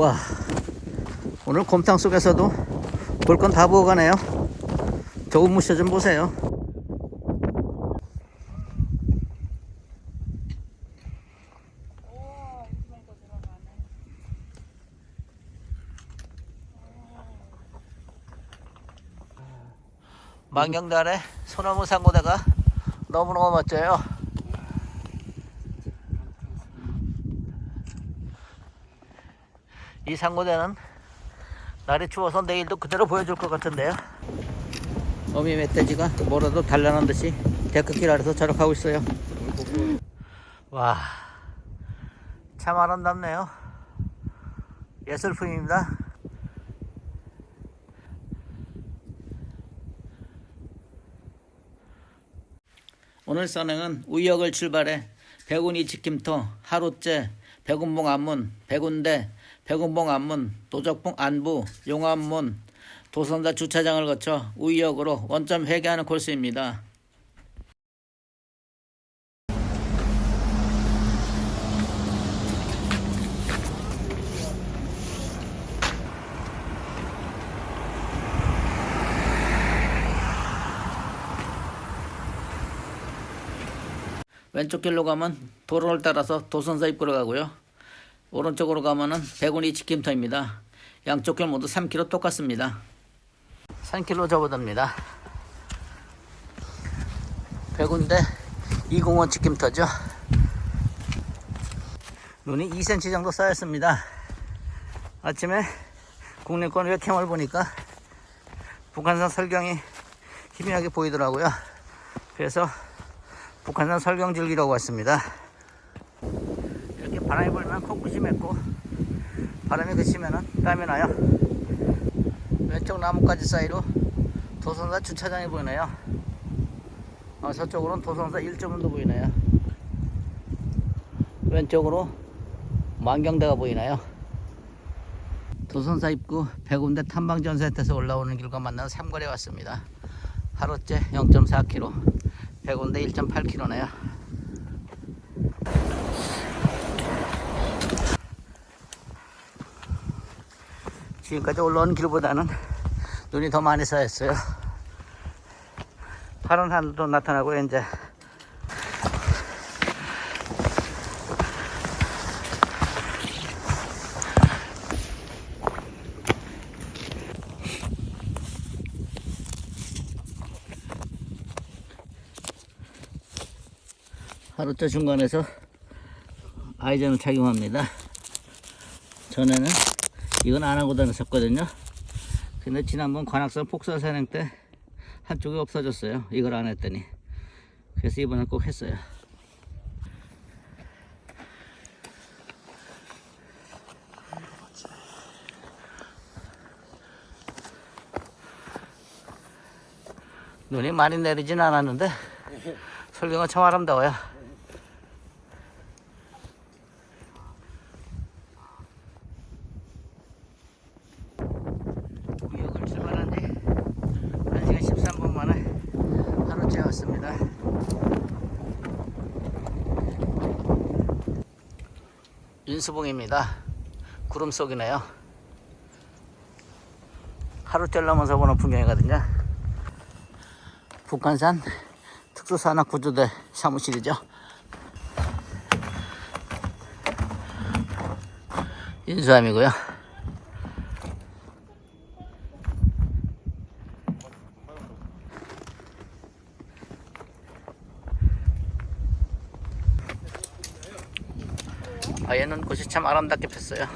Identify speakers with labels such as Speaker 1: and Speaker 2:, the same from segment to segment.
Speaker 1: 우와 오늘 곰탕 속에서도 볼 건다 부어가네요. 저금 무셔 좀 보세요. 만경달에 소나무 상고대가 너무너무 멋져요 이 상고대는 날이 추워서 내일도 그대로 보여줄 것 같은데요. 어미 멧돼지가 뭐라도 달라는 듯이 데크길 아래서 저력하고 있어요. 와, 참 아름답네요. 예술품입니다. 오늘 선행은 우역을 출발해 백운이 지킴터 하루째 백운봉 안문 백운대 백운봉 안문 도적봉 안부 용안문 도선자 주차장을 거쳐 우역으로 원점 회귀하는 코스입니다. 왼쪽 길로 가면 도로를 따라서 도선사 입구로 가고요. 오른쪽으로 가면은 백운이 지킴터입니다. 양쪽 길 모두 3km 똑같습니다. 3km 접어듭니다. 백운대 이공원 지킴터죠. 눈이 2cm 정도 쌓였습니다. 아침에 국내권 웹캠을 보니까 북한산 설경이 희미하게 보이더라고요. 그래서 북한산 설경 즐기려고 왔습니다. 바람이 불면 맺고 바람이 그치면 땀이 나요. 왼쪽 나뭇가지 사이로 도선사 주차장이 보이네요. 어, 저쪽으로는 도선사 1점도 보이네요. 왼쪽으로 만경대가 보이나요? 도선사 입구 백운대 탐방전세트에서 올라오는 길과 만나는 삼거리에 왔습니다. 하루째 0.4km, 백운대 1.8km네요. 지금까지 올라온 길보다는 눈이 더 많이 쌓였어요. 파란 하늘도 나타나고 이제 하루째 중간에서 아이젠을 착용합니다. 전에는 이건 안 하고 다녔었거든요. 근데 지난번 관악산 폭설 산행 때 한쪽이 없어졌어요. 이걸 안 했더니. 그래서 이번엔 꼭 했어요. 눈이 많이 내리진 않았는데 설경은 참 아름다워요. 구역을 출발한 지 1시간 13분 만에 하루째 왔습니다. 윤수봉입니다. 구름 속이네요. 하루째 넘어서 보는 풍경이거든요. 북한산 특수산악구조대 사무실이죠. 인수함이고요. 아, 얘는 꽃이 참 아름답게 폈어요.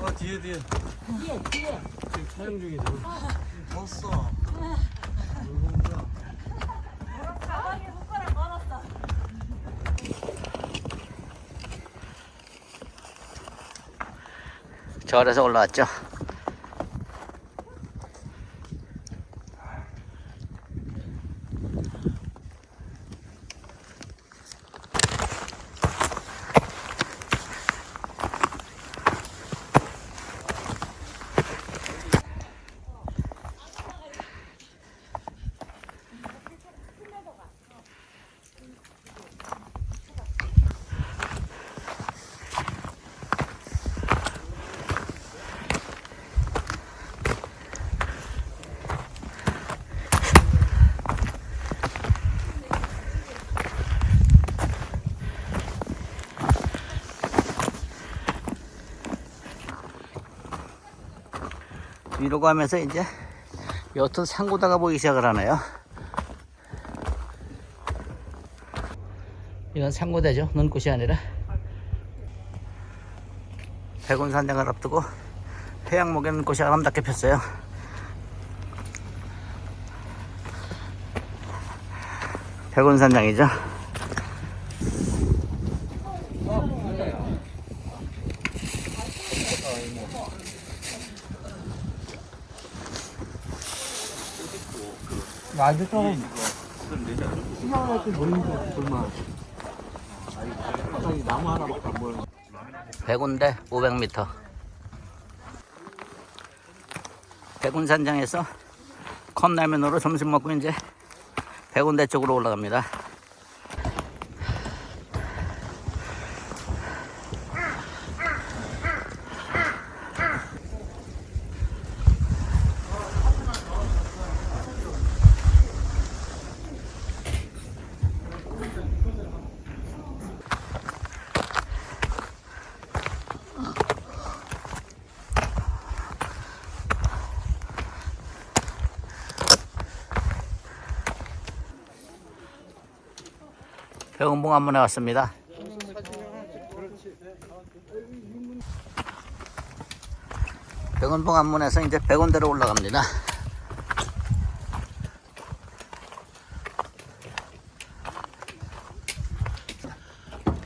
Speaker 2: 어 뒤에 뒤에
Speaker 3: 뒤에 뒤에
Speaker 2: 촬영 중이죠.
Speaker 4: 가방에 손가락 걸었어.
Speaker 1: 절에서 올라왔죠. 위로 가면서 이제 옅은 상고다가 보이기 시작을 하네요. 이건 상고대죠. 눈꽃이 아니라. 백운산장을 앞두고 해양목에 눈꽃이 아름답게 폈어요. 백운산장이죠.
Speaker 2: 나한테 좀 수영할 때 보이는 거 불만. 갑자기 나무 하나밖에 안 보여.
Speaker 1: 100운대 500m. 백운산장에서 컵라면으로 점심 먹고 이제 백운대 쪽으로 올라갑니다. 백운봉 한번에 왔습니다. 백운봉 한문에서 이제 백운대로 올라갑니다.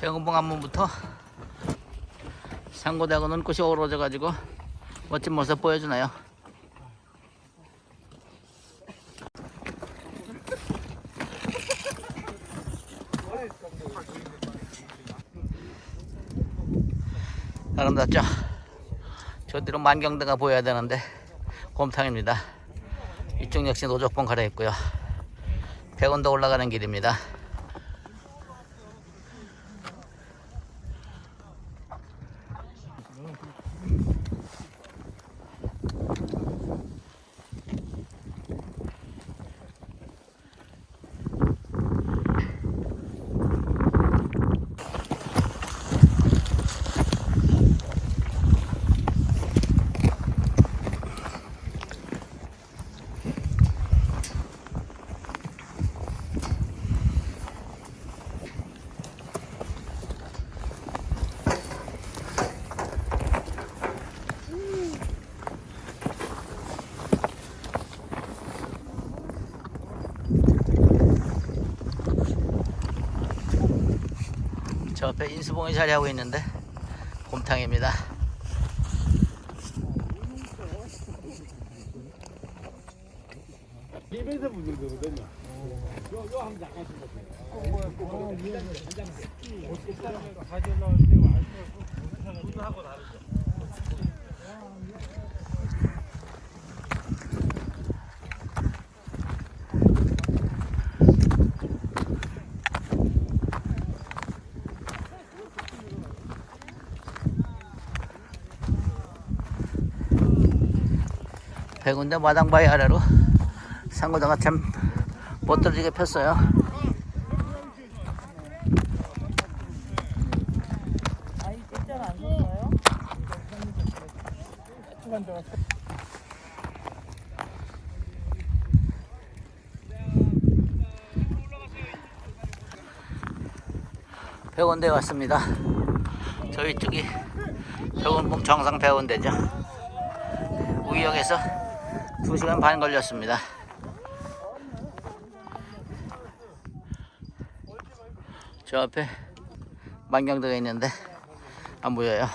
Speaker 1: 백운봉 한문부터 상고대하고 눈꽃이 어우러져 가지고 멋진 모습 보여주나요? 아름답죠? 저 뒤로 만경대가 보여야 되는데 곰탕입니다. 이쪽 역시 노적봉 가려 있고요. 백원도 올라가는 길입니다. 저 앞에 인수봉이 자리하고 있는데 곰탕입니다.
Speaker 2: 입에서 붙는 거거든요. 요, 요 한번 잠깐 보세요. 가지 올라올 때 하고 다르죠.
Speaker 1: 백운대 마당바위 아래로 상고다가 참 멋들어지게 폈어요. 백운대 왔습니다. 저희 쪽이 백운봉 정상 백운대죠. 우역에서 2시간 반 걸렸습니다. 저 앞에 만경대가 있는데 안 보여요.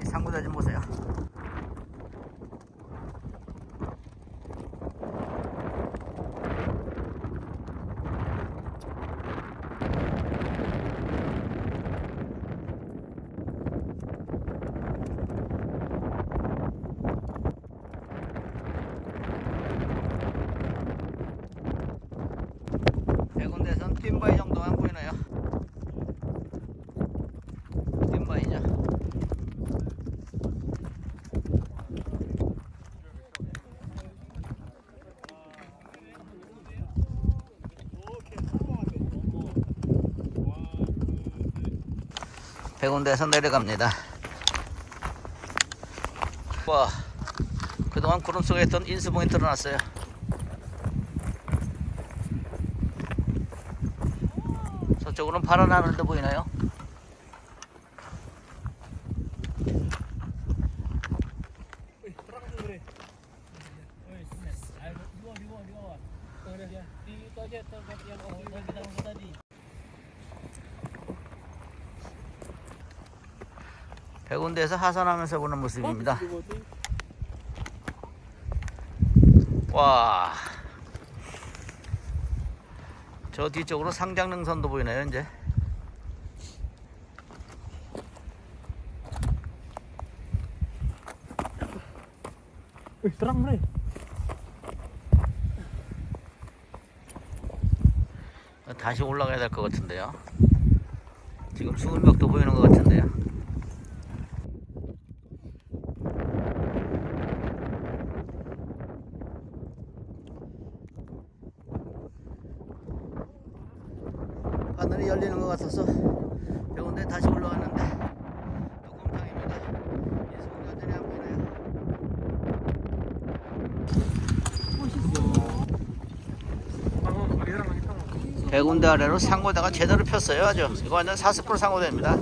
Speaker 1: 이 상구다 좀 보세요. 백운대선 뛴바위 정도만 보이나요? 뛴바위죠. 백운대에서 내려갑니다. 와, 그동안 구름 속에 있던 인수봉이 드러났어요. 저쪽으로는 파란 하늘도 보이나요? 백운대에서 하산하면서 보는 모습입니다. 와. 저 뒤쪽으로 상장릉선도 보이네요, 이제.
Speaker 2: terang.
Speaker 1: 다시 올라가야 될 것 같은데요. 지금 수은벽도 보이는 것 같은데요. 하늘이 열리는 것 같아서 배운데 다시 올라왔는데 녹음탕입니다. 인수분 완전히 안 보이네요. 백운대 아래로 상고대가 제대로 폈어요 아주. 이거 완전 40% 상고대입니다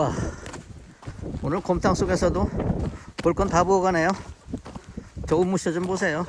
Speaker 1: 와 오늘 곰탕 속에서도 볼 건 다 보고 가네요. 저 우무쇼 좀 보세요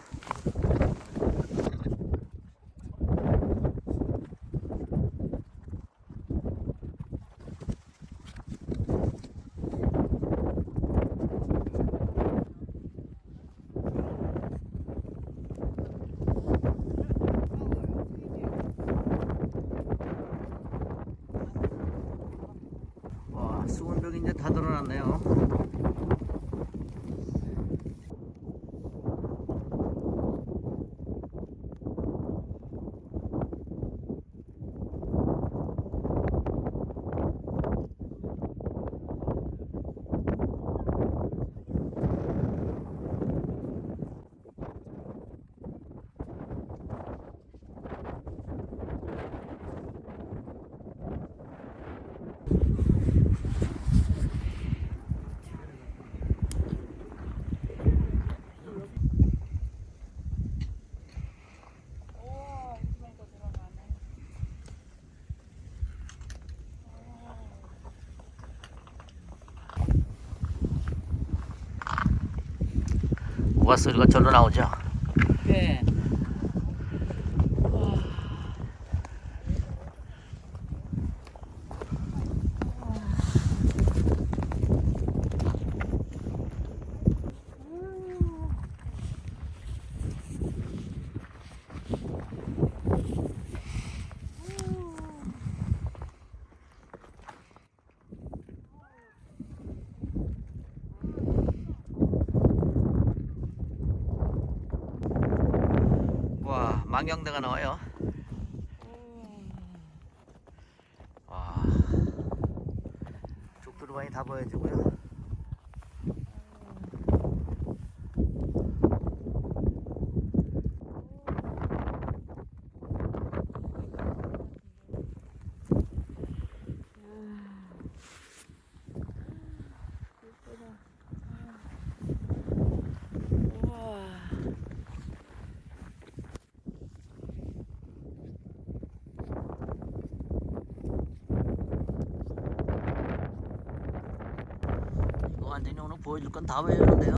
Speaker 1: 소리가 절로 나오죠.
Speaker 4: 네.
Speaker 1: 와 망경대가 나와요. 와 족두루반이 다 보여지고요.
Speaker 4: 우와.
Speaker 1: 이거 완전히 오늘 보여줄 건 다 보여주는데요.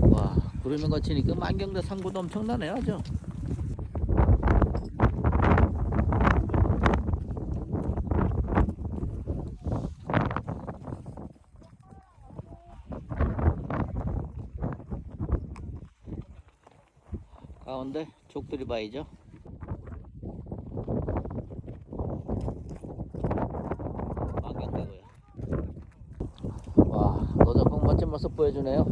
Speaker 1: 와 구름이 거치니까 만경대 상구도 엄청나네요 아주. 가운데 족들이 바이죠. 멋진 모습 보여주네요.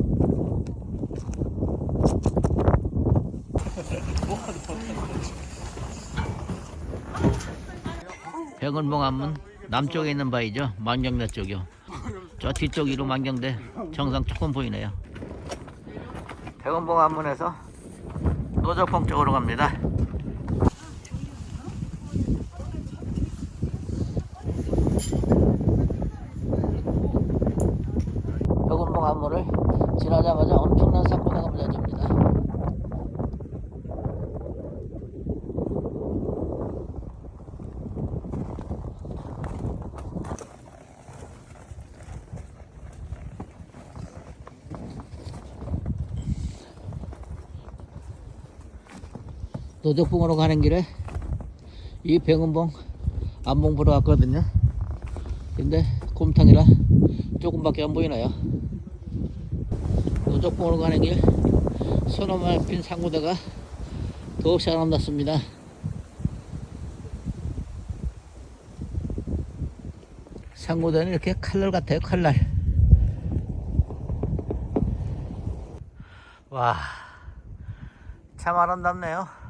Speaker 1: 백운봉 안문 남쪽에 있는 바이죠. 만경대 쪽이요. 저 뒤쪽 위로 만경대 정상 조금 보이네요. 백운봉 안문에서 노적봉 쪽으로 갑니다. 백운봉 안문을 지나자마자 엄청난 사고가 맺어집니다. 노적봉으로 가는 길에 이 백운봉 안봉 보러 왔거든요. 근데 곰탕이라 조금밖에 안 보이나요? 노적봉으로 가는 길 소나무 핀 상구대가 더욱이 아름답습니다. 상구대는 이렇게 칼날 같아요, 칼날. 와, 참 아름답네요.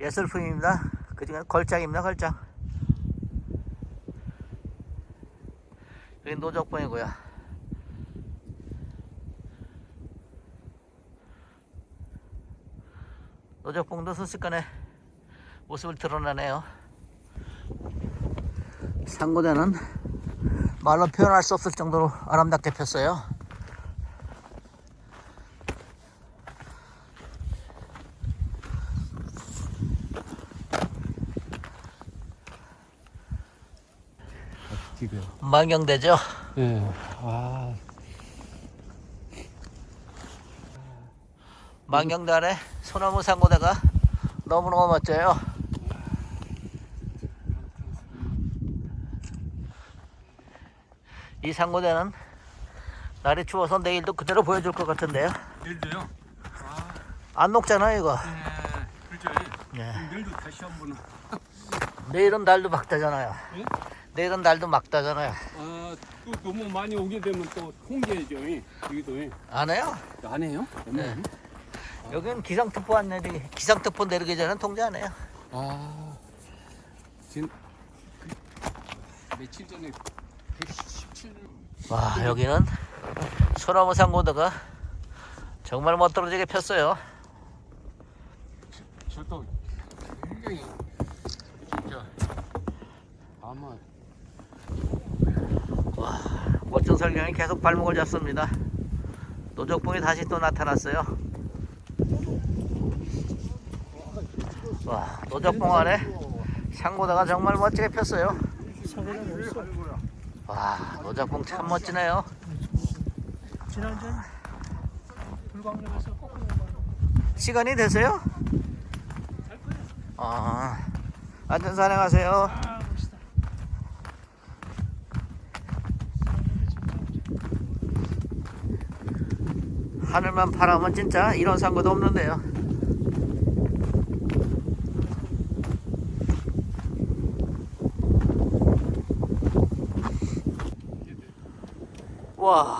Speaker 1: 예술품입니다. 그 중에 걸작입니다, 걸작. 여기 노적봉이고요. 노적봉도 순식간에 모습을 드러내네요. 상고대는 말로 표현할 수 없을 정도로 아름답게 폈어요.
Speaker 2: 지금.
Speaker 1: 만경대죠.
Speaker 2: 예. 아,
Speaker 1: 만경대 아래 소나무 상고대가 너무너무 멋져요. 이 상고대는 날이 추워서 내일도 그대로 보여줄 것 같은데요.
Speaker 2: 내일도요?
Speaker 1: 안 녹잖아요, 이거.
Speaker 2: 예, 그렇죠.
Speaker 1: 예.
Speaker 2: 내일도 다시 한 번.
Speaker 1: 내일은 날도 막다잖아요.
Speaker 2: 예?
Speaker 1: 내일은 날도 막다잖아요.
Speaker 2: 아, 또 너무 많이 오게 되면 또 통제죠. 예. 여기도 예.
Speaker 1: 안 해요?
Speaker 2: 안 해요?
Speaker 1: 네. 여기는 기상특보 안 내리, 기상특보 내리기 전엔 통제 안 해요.
Speaker 2: 아, 진 그, 며칠 전에 117.
Speaker 1: 와, 여기는 소나무 상고대가 정말 멋들어지게 폈어요.
Speaker 2: 저도 굉장히 진짜 아마
Speaker 1: 멋진 설경이 계속 발목을 잡습니다. 노적봉이 다시 또 나타났어요. 와 노적봉 안에 상고다가 정말 멋지게 폈어요. 와 노적봉 참 멋지네요. 시간이 되세요? 아 안전 산행하세요.
Speaker 3: 아 멋있다.
Speaker 1: 하늘만 바라면 진짜 이런 상고도 없는데요. 와,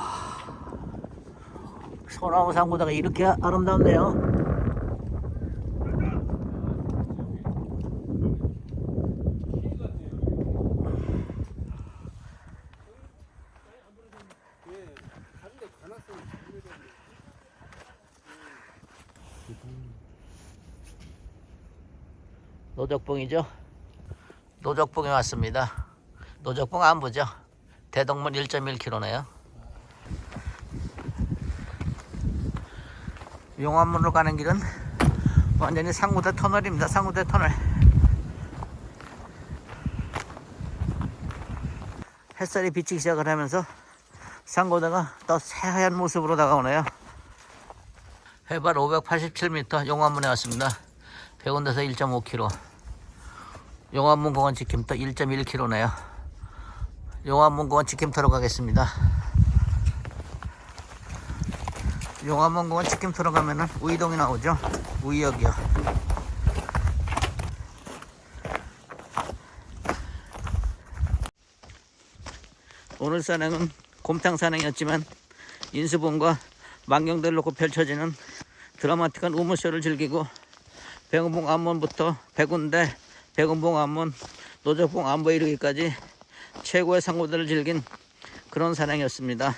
Speaker 1: 소나무 상고다가 이렇게 아름답네요. 노적봉이죠. 노적봉에 왔습니다. 노적봉 안부죠. 대동문 1.1km네요. 용암문으로 가는 길은 완전히 상무대 터널입니다. 상무대 터널. 햇살이 비치기 시작을 하면서 상고대가 더 새하얀 모습으로 다가오네요. 해발 587m 용암문에 왔습니다. 백운데서 1.5km. 용암문 공원 지킴터 1.1km네요. 용암문 공원 지킴터로 가겠습니다. 용암문 공원 지킴터로 가면은 우이동이 나오죠. 우이역이요. 오늘 산행은 곰탕 산행이었지만 인수봉과 망경대를 놓고 펼쳐지는 드라마틱한 우물쇼를 즐기고 백운봉 암문부터 백운대, 백운봉 암문, 노적봉 암부에 이르기까지 최고의 상고들을 즐긴 그런 산행이었습니다.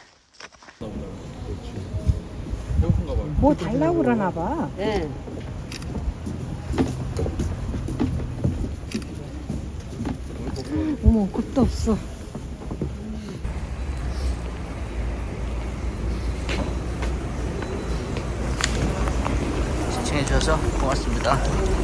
Speaker 5: 뭐 달라고 그러나 봐.
Speaker 4: 네.
Speaker 5: 어머, 겁도 없어.
Speaker 1: 시청해주셔서 고맙습니다.